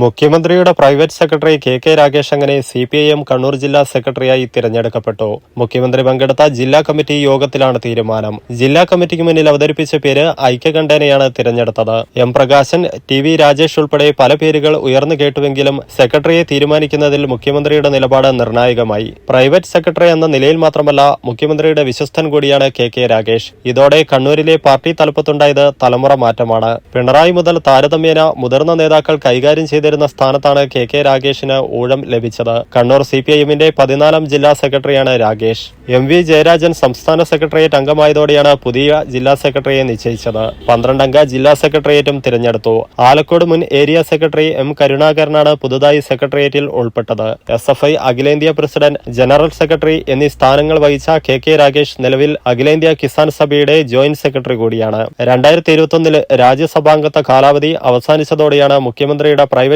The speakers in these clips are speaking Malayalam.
മുഖ്യമന്ത്രിയുടെ private secretary K K Ragesh അങ്ങനെ C P I M Kannur ജില്ലാ സെക്രട്ടറിയായി തിരഞ്ഞെടുക്കപ്പെട്ടു. മുഖ്യമന്ത്രി പങ്കെടുത്ത ജില്ലാ കമ്മിറ്റി യോഗത്തിലാണ് തീരുമാനം. ജില്ലാ കമ്മിറ്റിക്ക് മുന്നിൽ അവതരിപ്പിച്ച പേര് ഐക്യകണ്ഠേനയാണ് തിരഞ്ഞെടുത്തത്. M Prakashan T V Rajesh ഉൾപ്പെടെ പല പേരുകൾ ഉയർന്നു കേട്ടുവെങ്കിലും സെക്രട്ടറിയെ തീരുമാനിക്കുന്നതിൽ മുഖ്യമന്ത്രിയുടെ നിലപാട് നിർണായകമായി. പ്രൈവറ്റ് സെക്രട്ടറി എന്ന നിലയിൽ മാത്രമല്ല മുഖ്യമന്ത്രിയുടെ വിശ്വസ്തൻ കൂടിയാണ് കെ കെ രാഗേഷ് ഇതോടെ കണ്ണൂരിലെ പാർട്ടി തലപ്പത്തുണ്ടായത് തലമുറ മാറ്റമാണ്. പിണറായി മുതൽ താരതമ്യേന മുതിർന്ന നേതാക്കൾ കൈകാര്യം ചെയ്തിരുന്ന സ്ഥാനത്താണ് കെ കെ രാഗേഷിന് ഊഴം ലഭിച്ചത്. കണ്ണൂർ സി പി ഐഎമ്മിന്റെ പതിനാലാം ജില്ലാ സെക്രട്ടറിയാണ് രാഗേഷ് എം വി ജയരാജൻ സംസ്ഥാന സെക്രട്ടേറിയറ്റ് അംഗമായതോടെയാണ് പുതിയ ജില്ലാ സെക്രട്ടറിയെ നിശ്ചയിച്ചത്. പന്ത്രണ്ടംഗ ജില്ലാ സെക്രട്ടേറിയറ്റും തിരഞ്ഞെടുത്തു. ആലക്കോട് മുൻ ഏരിയ സെക്രട്ടറി എം കരുണാകരനാണ് പുതുതായി സെക്രട്ടേറിയറ്റിൽ ഉൾപ്പെട്ടത്. എസ് എഫ് ഐ അഖിലേന്ത്യാ പ്രസിഡന്റ് ജനറൽ സെക്രട്ടറി എന്നീ സ്ഥാനങ്ങൾ വഹിച്ച കെ കെ രാഗേഷ് നിലവിൽ അഖിലേന്ത്യാ കിസാൻ സഭയുടെ ജോയിന്റ് സെക്രട്ടറി കൂടിയാണ്. രണ്ടായിരത്തി ഇരുപത്തൊന്നിൽ രാജ്യസഭാംഗത്വ കാലാവധി അവസാനിച്ചതോടെയാണ് മുഖ്യമന്ത്രിയുടെ പ്രൈവറ്റ്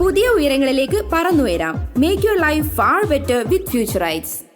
പുതിയ ഉയരങ്ങളിലേക്ക് പറന്നുയരാം. Make your life far better with futurites